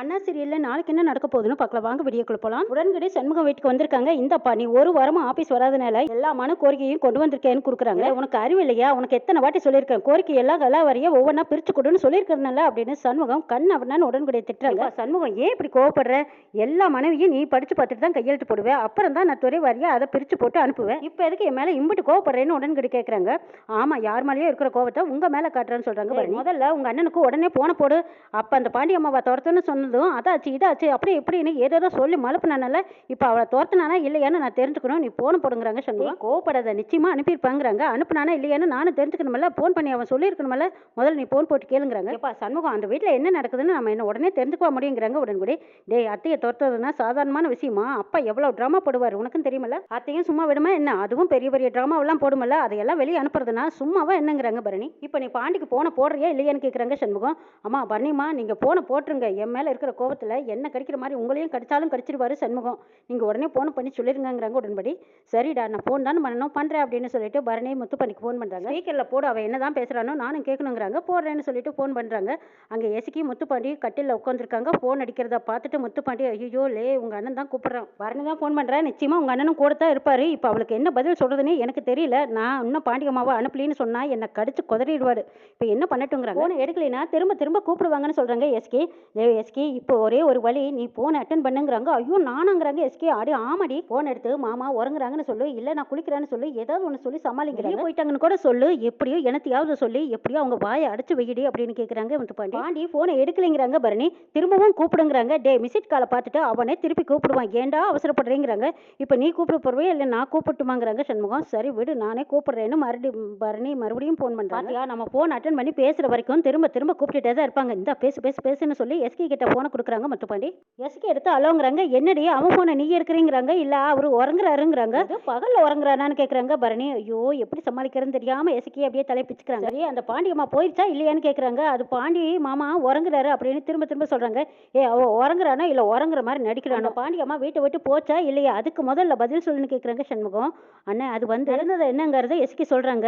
அண்ணா சீரியல்ல நாளைக்கு என்ன நடக்க போகுதுன்னு பார்க்கலாம். வாங்க வீடியோக்குள்ள போலாம். உடன்கடை சண்முகம் வீட்டுக்கு வந்திருக்காங்க. இந்தப்பா நீ ஒரு வாரமா ஆபீஸ் வராதனால எல்லா மனு கோரிக்கையும் கொண்டு வந்திருக்கேன்னு கொடுக்குறாங்க. உனக்கு அறிவு இல்லையா? உனக்கு எத்தனை வாட்டி சொல்லியிருக்கேன்? கோரிக்கை எல்லாம் கலா வரைய ஒவ்வொன்றா பிரிச்சு கொடுன்னு சொல்லியிருக்கிறதுனால அப்படின்னு சண்முகம் கண் அவனான்னு உடன்கடை திட்டுறாங்க. சண்முகம் ஏன் இப்படி கோவப்படுற? எல்லா மனைவியும் நீ படிச்சு பார்த்துட்டு தான் கையெழுத்து போடுவேன் அப்புறம் தான் நான் துறை வாரியா அதை பிரிச்சு போட்டு அனுப்புவேன். இப்போ எதுக்கு என் மேல இம்பிட்டு கோவப்படுறேன்னு உடன்கடை கேட்குறாங்க ஆமா யார் மேலேயோ இருக்கிற கோவத்தை உங்க மேல காட்டுறேன்னு சொல்றாங்க பாரு. முதல்ல உங்க அண்ணனுக்கு உடனே போன போடு. அப்ப அந்த பாண்டி அம்மாவை துரத்துன்னு சொன்னதும் அதாச்சு இதாச்சு அப்படி இப்படின்னு ஏதேதோ சொல்லி மழுப்புனால இப்போ அவளை துரத்துனானா இல்லையான்னு நான் தெரிஞ்சுக்கணும். நீ போன் போடுங்கிறாங்க சண்முகம் கோவப்படாத நிச்சயமா அனுப்பியிருப்பாங்கிறாங்க. அனுப்புனானா இல்லையான்னு நானும் தெரிஞ்சுக்கணுமல்ல. போன் பண்ணி அவன் சொல்லியிருக்கணுமல்ல. முதல்ல நீ போன் போட்டு கேளுங்கிறாங்க. எப்பா சண்முகம் அந்த வீட்டில் என்ன நடக்குதுன்னு நம்ம என்ன உடனே தெரிஞ்சுக்க முடியுங்கிறாங்க உடன்குடி. டேய் அத்தையை துரத்துறதுன்னா சாதாரணமான விஷயமா? அப்பா எவ்வளோ ட்ராமா போடுவார் உனக்கும் தெரியுமல்ல. அத்தையும் சும்மா விடுமா என்ன? அதுவும் பெரிய பெரிய ட்ராமாவெல்லாம் போடுமல்ல. அதையெல்லாம் வெளியே அனுப்புறதுனா சும்மாவா என்னங்கிறாங்க பரணி. இப்போ நீ பாண்டிக்கு போன போடுறியா இல்லையான்னு கேட்குறாங்க சண்முகம். அம்மா பரணிம்மா நீங்கள் போன போட்டுருங்க. என் மேலே இருக்கிற கோபத்தில் என்ன கடிக்கிற மாதிரி உங்களையும் கடித்தாலும் கடிச்சிருவாரு சண்முகம். நீங்கள் உடனே ஃபோன் பண்ணி சொல்லிருங்கங்கிறாங்க உடன்படி. சரிடா நான் ஃபோன் தான் பண்ணணும் பண்ணுறேன் அப்படின்னு சொல்லிட்டு பரணியை முத்து பண்ணிக்கு ஃபோன் பண்ணுறாங்க ஸ்பீக்கரில் போடு அவள் என்ன தான் பேசுகிறானோ நானும் கேட்கணுங்கிறாங்க. போடுறேன்னு சொல்லிட்டு ஃபோன் பண்ணுறாங்க அங்கே எசுக்கி முத்துப்பாண்டி கட்டிலில் உட்காந்துருக்காங்க ஃபோன் அடிக்கிறத பார்த்துட்டு முத்துப்பாண்டி ஐயோ லே உங்கள் அண்ணன் தான் கூப்பிட்றான். பரணி தான் ஃபோன் பண்ணுறேன் நிச்சயமாக உங்கள் அண்ணனும் கூட தான் இருப்பார். இப்போ அவளுக்கு என்ன பதில் சொல்கிறதுனே எனக்கு தெரியல. நான் இன்னும் பாண்டியம்மாவை அனுப்பலின்னு சொன்னால் என்னை கடிச்சு குதறிடுவார். இப்போ என்ன பண்ணட்டுங்கிறாங்க. ஃபோன் எடுக்கலைன்னா திரும்ப திரும்ப கூப்பிடுவாங்கன்னு சொல்கிறாங்க எஸ்கே ஏ எஸ்கே இப்போ ஒரே ஒரு வழி நீ ஃபோன் அட்டன் பண்ணுங்கிறாங்க. ஐயோ நானுங்கிறாங்க. எஸ்கே அடி ஆமாடி ஃபோன் எடுத்து மாமா உறங்குறாங்கன்னு சொல்லு இல்லை நான் குளிக்கிறேன்னு சொல்லு ஏதாவது ஒன்று சொல்லி சமாளிக்கிறேன் போயிட்டாங்கன்னு கூட சொல்லு எப்படியோ எனத்தையாவது சொல்லி எப்படியோ அவங்க வாயை அடைச்சு வையிடி அப்படின்னு கேட்குறாங்க வந்து பாண்டி. பாண்டி ஃபோனை எடுக்கலைங்கிறாங்க பரணி. திரும்பவும் கூப்பிடுங்கிறாங்க. டே மிஸ்ட் காலை பார்த்துட்டு அவனே திருப்பி கூப்பிடுவான். ஏன்டா அவசரப்படுறேங்கிறாங்க? இப்போ நீ கூப்பிட போறவே இல்லை நான் கூப்பிட்டுமாங்கிறாங்க சண்முகம். சரி விடு நானே கூப்பிடுறேன்னு மறுபடியும் பரணி மறுபடியும் ஃபோன் பண்ணுறாங்க நம்ம ஃபோன் அட்டன் பண்ணி பேசுகிற வரைக்கும் திரும்ப திரும்ப கூப்பிட்டுட்டே தான் இருப்பாங்க. இந்த பேசு பேசு பேசுன்னு சொல்லி எஸ்கே கிட்ட ஃபோனை கொடுக்குறாங்க முத்துப்பாண்டி எஸ்கே எடுத்து அலோங்கிறாங்க என்னடி அவன் ஃபோனை நீ எடுக்கிறீங்கிறாங்க இல்லை அவர் உறங்குறாருங்கிறாங்க. பகலில் உறங்குறானான்னு கேட்குறாங்க பரணி. ஐயோ எப்படி சமாளிக்கிறதுன்னு தெரியாமல் எஸ்கே அப்படியே தலை பிச்சுக்கிறாங்க. சரி அந்த பாண்டி அம்மா போயிடுச்சா இல்லையான்னு கேட்குறாங்க அது பாண்டி மாமா உறங்குறாரு அப்படின்னு திரும்ப திரும்ப சொல்கிறாங்க ஏ அவ உறங்குறானா இல்லை உறங்குற மாதிரி நடிக்கிறானோ? பாண்டி அம்மா வீட்டை விட்டு போச்சா இல்லையா? அதுக்கு முதல்ல பதில் சொல்லுன்னு கேட்குறாங்க சண்முகம். அண்ணன் அது வந்து இருந்தது என்னங்கிறத எஸ்கி சொல்கிறாங்க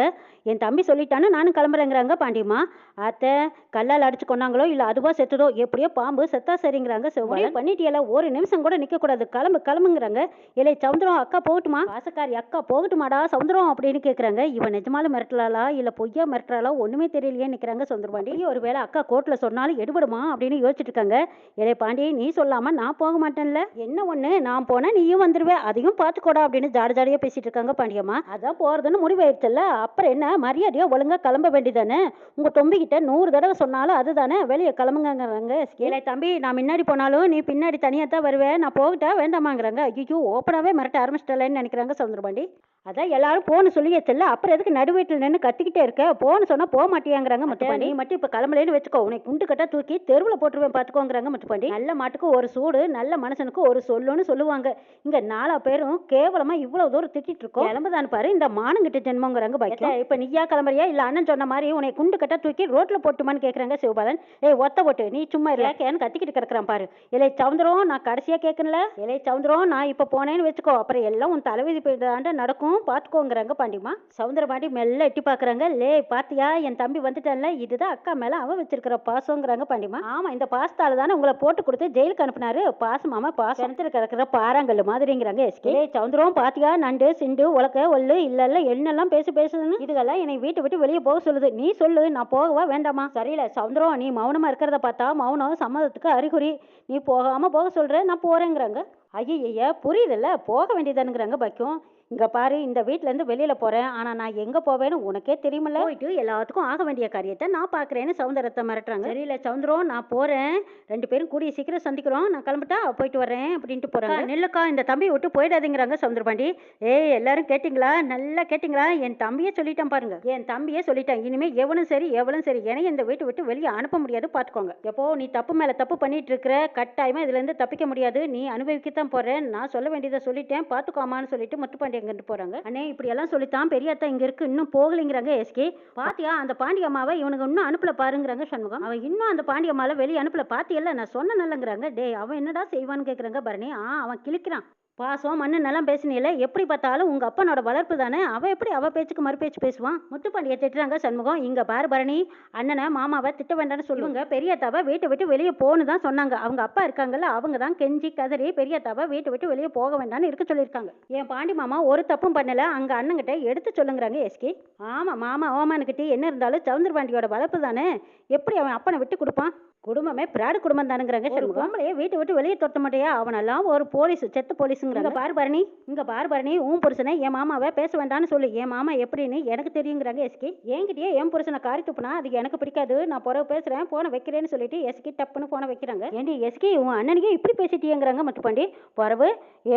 என் தம்பி சொல்லிட்டான்னு நானும் கிளம்புறேங்கிறாங்க பாண்டியம்மா அத்தை கல்லால் அடிச்சு கொண்டாங்களோ இல்லை அதுவா செத்துதோ? எப்படியோ பாம்பு செத்தா சரிங்கிறாங்க செவ்வாய் பண்ணிட்டியல ஒரு நிமிஷம் கூட நிற்கக்கூடாது கிளம்பு கிளம்புங்கிறாங்க. இல்லை சவுந்தரம் அக்கா போகட்டுமா? வாசக்காரி அக்கா போகட்டுமாடா சவுந்தரம் அப்படின்னு கேட்குறாங்க இவன் நிஜமாலும் மிரட்டலாளா இல்லை பொய்யா மிரட்டலாளா ஒன்றுமே தெரியலையே நிற்கிறாங்க சவுந்தரபாண்டி. ஒருவேளை அக்கா கோர்ட்டில் சொன்னாலும் எடுபடுமா? அப்படின்னு யோசிச்சுட்டு இருக்காங்க இலே பாண்டி நீ சொல்லாம நான் போக மாட்டேன்ல. என்ன ஒன்று நான் போனா நீயும் வந்துருவே அதையும் பார்த்துக்கோடா அப்படின்னு ஜாட ஜாடியாக பேசிட்டு இருக்காங்க பாண்டியம்மா அதான் போகிறதுன்னு முடிவாயிருச்சுல்ல அப்புறம் என்ன? மரியாதையா ஒழுங்கா கிளம்ப வேண்டியதானே? உங்க தொம்பிக்கிட்ட நூறு தடவை சொன்னாலும் அதுதானே? வெளியே கிளம்புங்கங்கிறாங்க ஏலே தம்பி நான் முன்னாடி போனாலும் நீ பின்னாடி தனியாக தான் வருவேன் நான் போகட்டா வேண்டாமாங்கிறாங்க. ஐயோ ஓப்பனாகவே மிரட்ட ஆரம்பிச்சிட்டலன்னு நினைக்கிறாங்க சவுந்தரபாண்டி. அதான் எல்லாரும் போன்னு சொல்லியாச்சுல்ல அப்புறம் எதுக்கு நடுவீட்டில் நின்று கத்திக்கிட்டே இருக்க? போன்னு சொன்னா போக மாட்டியாங்கிறாங்க முத்துப்பாண்டி. நீ மட்டும் இப்போ கிளம்பலேன்னு வச்சுக்கோ. உன்னை குண்டு கட்டா தூக்கி தெருவில் போட்டுருவேன் பார்த்துக்கோங்கிறாங்க முத்துப்பாண்டி. நல்ல மாட்டுக்கு ஒரு சூடு நல்ல மனுஷனுக்கு ஒரு சொல்லுன்னு சொல்லுவாங்க. இங்க நாலா பேரும் கேவலமா இவ்வளவு தூரம் திட்டிட்டு இருக்கோம். கிளம்புதான் பாரு இந்த மானங்கிட்ட ஜென்மங்கிறாங்க பாக்கியம். இப்போ நீயா கிளம்புறியா? இல்ல அண்ணன் சொன்ன மாதிரி உன்னை குண்டு கட்டா தூக்கி ரோட்ல போட்டுமான்னு கேக்குறாங்க சிவபாலன். ஏய் ஒத்த போட்டு நீ சும்மா இருக்கேன்னு கத்திக்கிட்டு கிடக்குறான் பாரு. இலை சவுந்தரம் நான் கடைசியா கேட்கல இலை சவுந்தரம் நான் இப்போ போனேன்னு வச்சுக்கோ. அப்புறம் எல்லாம் உன் தலைவிதி போயிட்டாண்ட நடக்கும். பார்த்துக்கோங்கிறாங்க பாண்டிமா சவுந்தரபாண்டி மெல்ல எட்டி பார்க்குறாங்க லே பாத்தியா? என் தம்பி வந்துட்டான்ல. இதுதான் அக்கா மேலே அவன் வச்சிருக்கிற பாசங்கிறாங்க பாண்டிமா ஆமாம் இந்த பாசத்தால் தானே உங்களை போட்டு கொடுத்து ஜெயிலுக்கு அனுப்புனாரு. பாசமாம பாசம். கிணத்துல கிடக்கிற பாறாங்கல் மாதிரிங்கிறாங்க எஸ்கே. லே சவுந்தரம் பாத்தியா? நண்டு சிண்டு உலக்க ஒல்லு இல்ல என்னெல்லாம் பேசி பேசுதுன்னு? இதுகெல்லாம் என்னை வீட்டை விட்டு வெளியே போக சொல்லுது. நீ சொல்லு நான் போகவா வேண்டாமா? சரியில்ல சவுந்தரம் நீ மௌனமாக இருக்கிறத பார்த்தா மௌனம் சம்மதத்துக்கு அறிகுறி. நீ போகாமல் போக சொல்கிற நான் போகிறேங்கிறாங்க ஐயய்யா புரியுதுல்ல. போக வேண்டியதானுங்கிறாங்க பாக்கியம். இங்க பாரு இந்த வீட்ல இருந்து வெளியில போறேன். ஆனா நான் எங்க போவேன்னு உனக்கே தெரியுமில்ல? போயிட்டு எல்லாத்துக்கும் ஆக வேண்டிய காரியத்தை நான் பாக்குறேன்னு சவுந்தரத்தை மிரட்டுறாங்க. தெரியல சவுந்தரம் நான் போறேன். ரெண்டு பேரும் கூடிய சீக்கிரம் சந்திக்கிறோம். நான் கிளம்பிட்டா போயிட்டு வரேன் அப்படின்ட்டு போறாங்க. நெல்லுக்கா இந்த தம்பியை விட்டு போயிடாதீங்கிறாங்க சவுந்தரபாண்டி ஏய் எல்லாரும் கேட்டிங்களா? நல்லா கேட்டிங்களா? என் தம்பியே சொல்லிட்டான் பாருங்க. என் தம்பியே சொல்லிட்டான். இனிமே எவனும் சரி எவளும் சரி என்னையும் இந்த வீட்டை விட்டு வெளியே அனுப்ப முடியாது பாத்துக்கோங்க. எப்போ நீ தப்பு மேல தப்பு பண்ணிட்டு இருக்கிற கட்டாயமா இதுல இருந்து தப்பிக்க முடியாது. நீ அனுபவிக்கத்தான் போற. நான் சொல்ல வேண்டியதை சொல்லிட்டேன் பாத்துக்கோமான்னு சொல்லிட்டு முத்துப்பாண்டி அங்கிட்டு போறாங்க? அண்ணே இப்படி எல்லாம் சொல்லித்தான் பெரியாத்தா இங்க இருக்கு. இன்னும் போகலைங்கிறாங்க எஸ்கே. பாத்தியா அந்த பாண்டியம்மாவை இவனுக்கு இன்னும் அனுப்பல பாருங்கிறாங்க சண்முகம். அவன் இன்னும் அந்த பாண்டியம்மாவை வெளியே அனுப்பல பாத்தியல்ல? நான் சொன்ன நல்லங்கிறாங்க டேய் அவன் என்னடா செய்வான்னு கேக்குறாங்க பரணி ஆ அவன் கிழிக்கிறான். பாசம் மண்ணுன்னெல்லாம் நலம் பேசினில எப்படி பார்த்தாலும் உங்கள் அப்பனோட வளர்ப்பு தானே? அவன் எப்படி அவள் பேச்சுக்கு மறு பேச்சு பேசுவான் பாண்டியை திட்டுறாங்க சண்முகம். இங்கே பாரு பரணி அண்ணனை மாமாவை திட்ட வேண்டாம்னு சொல்லுவாங்க. பெரியத்தாவை வீட்டை விட்டு வெளியே போன்னு தான் சொன்னாங்க. அவங்க அப்பா இருக்காங்கல்ல அவங்க தான் கெஞ்சி கதறி பெரியத்தாவை வீட்டை விட்டு வெளியே போக வேண்டாம்னு இருக்க சொல்லியிருக்காங்க. என் பாண்டி மாமா ஒரு தப்பும் பண்ணல. அங்கே அண்ணங்கிட்ட எடுத்து சொல்லுங்கிறாங்க எஸ்கே. ஆமாம் மாமா ஓமானுக்கிட்டே என்ன இருந்தாலும் சவுந்தர் பாண்டியோட வளர்ப்பு தானே? எப்படி அவன் அப்பனை விட்டு கொடுப்பான்? குடும்பமே பிராடு குடும்பம் தானுங்கிறாங்க சரி பொம்பளைய வீட்டை விட்டு வெளியே தொட்ட மாட்டியா? அவனெல்லாம் ஒரு போலீஸ் செத்த போலீஸுங்கிறாங்க. பாரு பரணி. இங்க பாரு பரணி உன் புருஷனை என் மாமாவை பேச வேண்டாம்னு சொல்லு. என் மாமா எப்படின்னு எனக்கு தெரியுங்கிறாங்க எஸ்கி. என்கிட்டயே என் புருஷனை காரி துப்புனா அது எனக்கு பிடிக்காது. நான் பிறகு பேசுறேன் போனை வைக்கிறேன்னு சொல்லிட்டு எஸ்கி டப்புன்னு போனை வைக்கிறாங்க. ஏண்டி எஸ்கி உன் அண்ணனுக்கே இப்படி பேசிட்டியேங்கிறாங்க மட்டுப்பாண்டி. பிறவு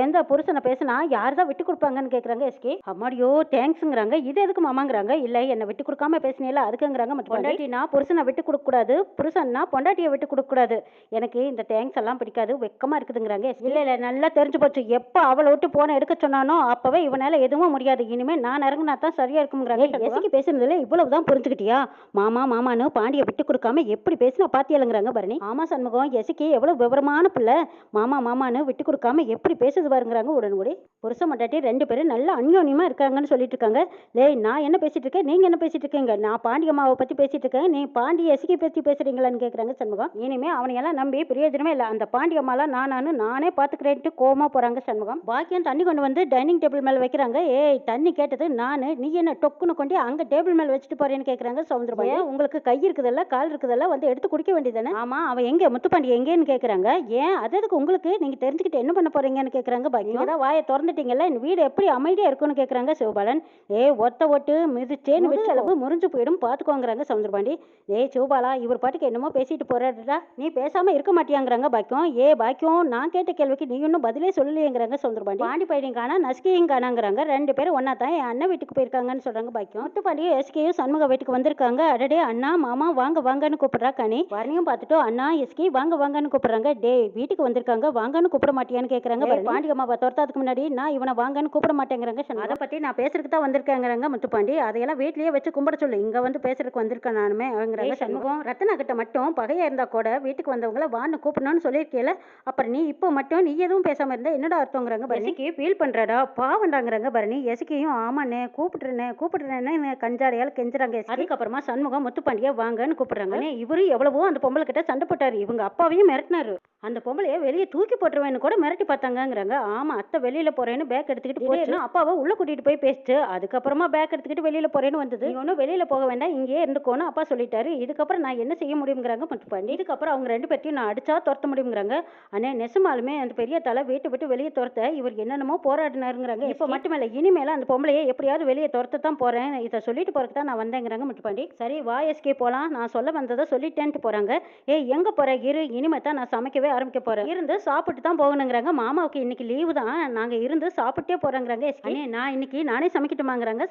எந்த புருஷனை பேசினா யார் தான் விட்டு கொடுப்பாங்கன்னு கேட்குறாங்க எஸ்கி. அம்மாடியோ தேங்க்ஸுங்கிறாங்க. இது எதுக்கு மாமாங்கிறாங்க? இல்லை என்னை விட்டு கொடுக்காம பேசினேல அதுக்குங்கிறாங்க மட்டும் பொண்டாட்டினா புருஷனை விட்டு கொடுக்கக்கூடாது புருஷன்னா பொண்டாட்டியை விட்டு கொடுக்கக்கூடாது. எனக்கு இந்த தேங்க்ஸ் எல்லாம் பிடிக்காது வெக்கமா இருக்குதுங்கிறாங்க. இல்லை இல்லை நல்லா தெரிஞ்சு போச்சு. எப்போ அவளை விட்டு போன எடுக்க சொன்னானோ அப்பவே இவனால எதுவும் முடியாது. இனிமே நான் இறங்குனா தான் சரியா இருக்குங்கிறாங்க எசிக்கு பேசுனதுல இவ்வளவு தான் புரிஞ்சுக்கிட்டியா? மாமா மாமான்னு பாண்டியை விட்டு கொடுக்காம எப்படி பேசினா பாத்தியலுங்கிறாங்க பரணி. ஆமா சண்முகம் எசிக்கு எவ்வளவு விவரமான பிள்ளை. மாமா மாமான்னு விட்டு கொடுக்காம எப்படி பேசுது பாருங்கிறாங்க உடனுக்குடி. புருஷன் மட்டாட்டி ரெண்டு பேரும் நல்ல அந்யோன்யமா இருக்காங்கன்னு சொல்லிட்டு இருக்காங்க லேய் நான் என்ன பேசிட்டு இருக்கேன்? நீங்க என்ன பேசிட்டு இருக்கீங்க? நான் பாண்டிய அம்மாவை பத்தி பேசிட்டு இருக்கேன். நீ பாண்டி எசிக்கி பத்தி பேசுறீங்களான்னு கேக்குறாங்க சண்முகம். இனிமே அவனையெல்லாம் நம்பி பிரயோஜனமே இல்லை. அந்த பாண்டிய அம்மாலாம் நானானு நானே பாத்துக்கிறேன்ட்டு கோமா போறாங்க சண்முகம். பாக்கியம் தண்ணி கொண்டு வந்து டைனிங் டேபிள் மேல வைக்கிறாங்க. ஏய் தண்ணி கேட்டது நானு. நீ என்ன டொக்குன்னு கொண்டு அங்க டேபிள் மேல வச்சுட்டு போறேன்னு கேக்குறாங்க சவுந்தரபாய் உங்களுக்கு கை இருக்குதல்ல கால் இருக்குதல்ல வந்து எடுத்து குடிக்க வேண்டியதானே ஆமா அவன் எங்க? முத்துப்பாண்டி எங்கேன்னு கேக்குறாங்க. ஏன்? அது எதுக்கு உங்களுக்கு? நீங்க தெரிஞ்சுக்கிட்டு என்ன பண்ண போறீங்கன்னு கேக்குறாங்க பாக்கியம். தான் வாயை திறந்துட்டீங்கல்ல இந்த வீடு எப்படி அமைதியா இருக்கும்னு கேக்குறாங்க சிவபாலன். ஏ ஒத்த ஒட்டு மிதிச்சேன்னு வச்சு அளவு முறிஞ்சு போயிடும் பாத்துக்கோங்கிறாங்க சவுந்தரபாண்டி ஏய் சிவபாலா இவர் பாட்டுக்கு என்னமோ பேசிட்டு போறாருடா நீ பேசாம இருக்க மாட்டியாங்கிறாங்க பாக்கியம். ஏ பாக்கியம் நான் கேட்ட கேள்விக்கு நீ இன்னும் பதிலே சொல்லலையேங்கிறாங்க சவுந்தரபாண்டி பாண்டி பையனையும் காணா நஸ்கியும் காணாங்கிறாங்க. ரெண்டு பேரும் ஒன்னா தான். என் அண்ணன் வீட்டுக்கு போயிருக்காங்கன்னு சொல்றாங்க பாக்கியம். முத்துப்பாண்டியும் எஸ்கேயும் சண்முக வீட்டுக்கு வந்திருக்காங்க. அடடே அண்ணா மாமா வாங்க வாங்கன்னு கூப்பிடுறா கனி. வரணியும் பார்த்துட்டு அண்ணா எஸ்கே வாங்க வாங்கன்னு கூப்பிடுறாங்க. டே வீட்டுக்கு வந்திருக்காங்க. வாங்கன்னு கூப்பிட மாட்டியான்னு கேக்குறாங்க பாண்டி அம்மாவை துரத்தாதுக்கு முன்னாடி நான் இவனை வாங்கன்னு கூப்பிட மாட்டேங்கிறாங்க. அதை பத்தி நான் பேசுறதுக்கு தான் வந்திருக்கேங்கிறாங்க முத்துப்பாண்டி. அதையெல்லாம் வீட்லயே வச்சு கும்பிட சொல்லு. இங்க வந்து பேசுறதுக்கு வந்திருக்கேன் நானுமே அவங்கிறாங்க சண்முகம். ரத்தனா கிட்ட மட்டும் பகையா இருந்தா கூட வீட்டுக்கு வந்தவங்கள வான்னு கூப்பிடணும்னு சொல்லியிருக்கேல அப்புறம் நீ இப்போ மட்டும் நீ எதுவும் பேசாம இருந்தா என்னடா அர்த்தங்கிறாங்க பரணிக்கு ஃபீல் பண்றடா பாவண்டாங்கிறாங்க பரணி எசுக்கியும் ஆமாண்ணே கூப்பிட்டுறேனே கூப்பிட்டுறேன்னு கஞ்சாடையால் கெஞ்சுறாங்க. அதுக்கப்புறமா சண்முகம் முத்துப்பாண்டியா வாங்கன்னு கூப்பிடுறாங்க அண்ணே, இவரு எவ்வளவோ அந்த பொம்பளை கிட்ட சண்டை போட்டாரு. இவங்க அப்பாவையும் மிரட்டினாரு. அந்த பொம்பளைய வெளியே தூக்கி போட்டுருவேன்னு கூட மிரட்டி பார்த்தாங்கங்கிறாங்க. ஆமா அத்தை வெளியில போறேன்னு பேக் எடுத்துக்கிட்டு போச்சு. அப்பாவை உள்ள கூட்டிட்டு போய் பேசிட்டு அதுக்கப்புறமா பேக் எடுத்துக்கிட்டு வெளியில போறேன்னு வந்தது. ஒன்றும் வெளியில போக வேண்டாம் இங்கேயே இருந்துக்கோன்னு அப்பா சொல்லிட்டாரு. இதுக்கப்புறம் நான் என்ன செய்ய முடியுங்கிறாங்க முத்துப்பாண்டி இதுக்கப்புறம் அவங்க ரெண்டு பேர்த்தையும் நான் அடிச்சா துரத்த முடியுங்கிறாங்க அண்ணே நெசமாலுமே அந்த பெரிய தலை வீட்டை விட்டு வெளியே துரத்த இவர் என்னென்னமோ போராடினாருங்கிறாங்க. இப்போ மட்டுமல்ல இனிமேல அந்த பொம்பளையை எப்படியாவது வெளியே துரத்த தான் போறேன். இதை சொல்லிட்டு போறதுக்கு தான் நான் வந்தேங்கிறாங்க முத்துப்பாண்டி சரி வா எஸ்கே போலாம். நான் சொல்ல வந்ததை சொல்லிட்டேன்ட்டு போறாங்க. ஏய் எங்க போற? இரு இனிமே தான் நான் சமைக்கவே ஆரம்பிக்க போறேன். இருந்து சாப்பிட்டு தான் போகணுங்கிறாங்க. மாமாவுக்கு இன்னைக்கு லீவு தான். நாங்க இருந்து சாப்பிட்டே போறேங்கிறாங்க அண்ணே நான் இன்னைக்கு நானே சமைக்கட்டுமாங்கிறாங்க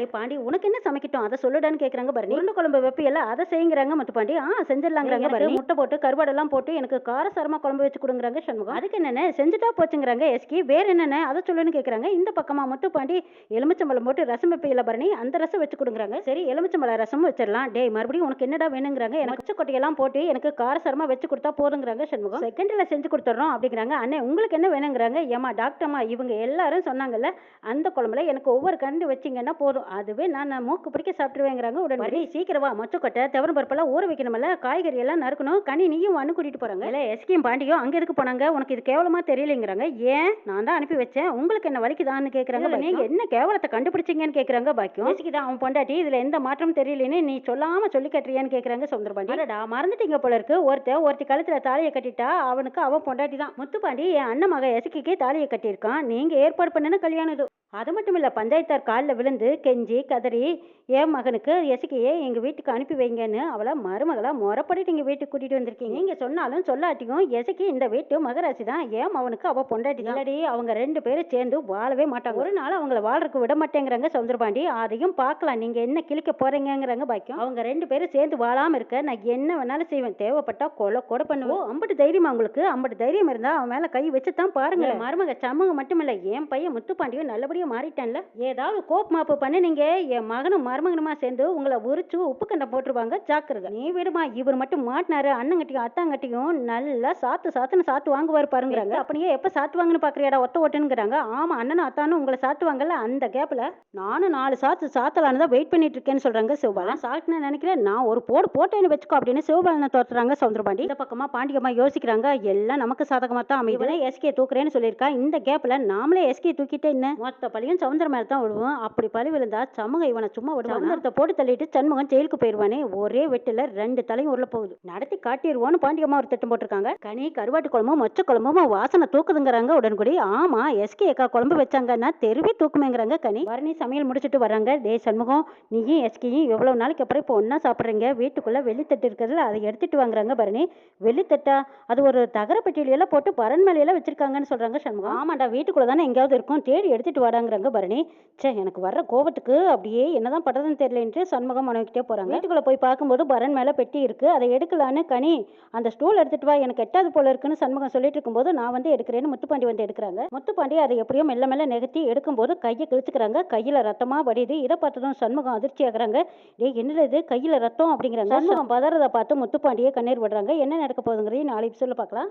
ஏய் பாண்டி உனக்கு என்ன சமைக்கட்டும்? அதை சொல்லுடான்னு கேக்குறாங்க பாருங்க உருண்டை குழம்பு வைப்பியல்ல அதை செய்யுங்கிறாங்க முத்து பாண்டி ஆ செஞ்சிடலாங்கிறாங்க பாருங்க முட்டை போட்டு கருவாடெல்லாம் போட்டு எனக்கு காரசாரமா குழம்பு வச்சு கொடுங்குறாங்க சண்முகம். அதுக்கு என்னென்ன? செஞ்சுட்டா போச்சுங்கிறாங்க எஸ்கி. வேற என்னென்ன? அதை சொல்லுன்னு கேக்குறாங்க. இந்த பக்கமா முத்து பாண்டி எலுமிச்சம்பழம் போட்டு ரசம் வைப்பியல பரணி? அந்த ரசம் வச்சு கொடுங்குறாங்க. சரி எலுமிச்சம்பழம் ரசம் வச்சிடலாம். டேய் மறுபடியும் உனக்கு என்னடா வேணுங்கிறாங்க? எனக்கு கொட்டையெல்லாம் போட்டு எனக்கு காரசாரமா வச்சு கொடுத்தா போதுங்கிறாங்க சண்முகம். செகண்ட்ல செஞ்சு கொடுத்துட்றோம் அப்படிங்கிறாங்க. அண்ணே உங்களுக்கு என்ன வேணுங்கிறாங்க? ஏமா டாக்டர்மா இவங்க எல்லாரும் சொன்னாங்கல்ல அந்த குழம்புல எனக்கு ஒவ்வொரு கண்டு வச்சிங்கன்னா போதும். அதுவே நான் நான் மூக்கு பிடிக்க சாப்பிட்டுருவேங்கிறாங்க உடனே. சீக்கிரமா மொச்சக்கொட்டை தவறு பருப்பெல்லாம் ஊற வைக்கணும்ல. காய்கறி எல்லாம் நறுக்கணும். கனி நீயும் வந்து கூட்டிட்டு போறாங்க. இல்ல எஸ்கியும் பாண்டியும் அங்க எதுக்கு போனாங்க? உனக்கு இது கேவலமா தெரியலைங்கிறாங்க. ஏன்? நான் தான் அனுப்பி வச்சேன். உங்களுக்கு என்ன வலிக்குதான்னு கேக்குறாங்க நீங்க என்ன கேவலத்தை கண்டுபிடிச்சீங்கன்னு கேக்குறாங்க பாக்கியம். எஸ்கி தான் அவன் பொண்டாட்டி இதுல எந்த மாற்றமும் தெரியலன்னு நீ சொல்லாம சொல்லி கட்டுறியான்னு கேக்குறாங்க சுந்தரபாண்டி. அடடா மறந்துட்டீங்க போல இருக்கு. ஒருத்தன் ஒருத்தி கழுத்துல தாலியை கட்டிட்டா அவனுக்கு அவன் பொண்டாட்டி தான் முத்துப்பாண்டி என் அண்ணன் மக எசக்கிக்கே தாலியை கட்டியிருக்கான். நீங்க ஏற்பாடு பண்ணின கல்யாணம் இது. அது மட்டும் இல்லை பஞ்சாயத்தார் காலில் விழுந்து கெஞ்சி கதறி என் மகனுக்கு எசுக்கையே எங்கள் வீட்டுக்கு அனுப்பி வைங்கன்னு அவளை மருமகளாக முறப்படிட்டு எங்கள் வீட்டுக்கு கூட்டிகிட்டு வந்திருக்கீங்க. இங்கே சொன்னாலும் சொல்லாட்டியும் எசுக்கி இந்த வீட்டு மகராசி தான். ஏன் அவனுக்கு அவள் பொண்டாட்டி? இல்லாடி அவங்க ரெண்டு பேரும் சேர்ந்து வாழவே மாட்டாங்க. ஒரு நாள் அவங்கள வாழ்றதுக்கு விட மாட்டேங்கிறாங்க சவுந்தரபாண்டி அதையும் பார்க்கலாம் நீங்கள் என்ன கிழிக்க போகிறீங்கிறாங்க பாக்கியம். அவங்க ரெண்டு பேரும் சேர்ந்து வாழாமல் இருக்க நான் என்ன வேணாலும் செய்வேன். தேவைப்பட்டா கொலை கூட பண்ணுவோம் அம்பட்டு தைரியமா உங்களுக்கு? அம்பட்டு தைரியம் இருந்தால் அவன் மேலே கை வச்சு தான் பாருங்க மருமக சமூகம் மட்டும் இல்லை என் பையன் முத்துப்பாண்டியும் நல்லபடியாக அப்படியே மாறிட்டேன்ல? ஏதாவது கோப் மாப்பு பண்ணுனீங்க என் மகனும் மருமகனுமா சேர்ந்து உங்களை உரிச்சு உப்பு கண்டம் போட்டுருவாங்க? ஜாக்கிரதை. நீ விடுமா இவர் மட்டும் மாட்டினாரு அண்ணங்கட்டியும் அத்தாங்கட்டியும் நல்லா சாத்து சாத்துன்னு சாத்து வாங்குவார் பாருங்கிறாங்க. அப்படியே எப்ப சாத்துவாங்கன்னு பாக்குறியாடா ஒத்த ஓட்டுங்கிறாங்க ஆமா அண்ணனும் அத்தானும் உங்களை சாத்துவாங்கல்ல அந்த கேப்ல நானும் நாலு சாத்து சாத்தலான்னு தான் வெயிட் பண்ணிட்டு இருக்கேன்னு சொல்றாங்க சிவபாலன். சாட்டுன்னு நினைக்கிறேன். நான் ஒரு போடு போட்டேன்னு வச்சுக்கோ அப்படின்னு சிவபாலனை தோத்துறாங்க சவுந்தரபாண்டி. இந்த பக்கமா பாண்டியம்மா யோசிக்கிறாங்க. எல்லாம் நமக்கு சாதகமா தான் அமையுது எஸ்கே தூக்குறேன்னு சொல்லியிருக்கா. இந்த கேப்ல நாமளே எஸ்கே தூக்கிட்டு என்ன? மொத்த பழியும் சவுந்தர மேல தான் விடுவோம் அப்படி பழி விழுந்தா சமூக இவனை சும்மா விடுவான்? சவுந்தரத்தை போட்டு தள்ளிட்டு சண்முகம் ஜெயிலுக்கு போயிருவானே? ஒரே வெட்டுல ரெண்டு தலையும் உள்ள போகுது. நடத்தி காட்டிடுவோன்னு பாண்டியம்மா ஒரு திட்டம் போட்டிருக்காங்க. கனி கருவாட்டு குழம்பும் மொச்ச குழம்பும் வாசனை தூக்குதுங்கிறாங்க உடன்குடி ஆமா எஸ்கே அக்கா குழம்பு வச்சாங்கன்னா தெருவே தூக்குமேங்கிறாங்க கனி. வரணி சமையல் முடிச்சிட்டு வராங்க டே சண்முகம் நீயும் எஸ்கேயும் எவ்வளவு நாளைக்கு அப்புறம் இப்போ ஒண்ணா சாப்பிட்றீங்க? வீட்டுக்குள்ள வெள்ளித்தட்டு இருக்கிறதுல அதை எடுத்துட்டு வாங்குறாங்க பரணி. வெள்ளித்தட்டா அது ஒரு தகர பெட்டியில போட்டு பரண் மேலையில வச்சிருக்காங்கன்னு சொல்றாங்க சண்முகம். ஆமாண்டா வீட்டுக்குள்ள தானே எங்கேயாவது இருக்கும். தேடி எடுத்துட்டு வாடாங்கிறாங்க பரணி ச்சே எனக்கு வர்ற கோபத்துக்கு அப்படியே என்னதான் பண்றதுன்னு தெரியலன்ட்டு சண்முகம் மனைவிக்கிட்டே போறாங்க. வீட்டுக்குள்ள போய் பார்க்கும்போது பரண் மேல பெட்டி இருக்கு. அதை எடுக்கலான்னு கனி அந்த ஸ்டூல் எடுத்துட்டு வா எனக்கு எட்டாவது போல இருக்குன்னு சண்முகம் சொல்லிட்டு இருக்கும்போது நான் வந்து எடுக்கிறேன்னு முத்துப்பாண்டி வந்து எடுக்கிறாங்க. முத்துப்பாண்டி அதை எப்படியோ மெல்ல மெல்ல நெகத்தி எடுக்கும்போது கையை கிழிச்சுக்கிறாங்க. கையில ரத்தமா வடியுது. இதை பார்த்ததும் சண்முகம் அதிர்ச்சி ஆகுறாங்க. டேய் என்னது இது? கையில ரத்தம் அப்படிங்கிறாங்க. சண்முகம். பதறதை பார்த்து முத்துப்பாண்டியே கண்ணீர் விடுறாங்க. என்ன நடக்க போகுதுங்கிறதையும் நாளைக்கு சொல்ல பார்க்கலாம்.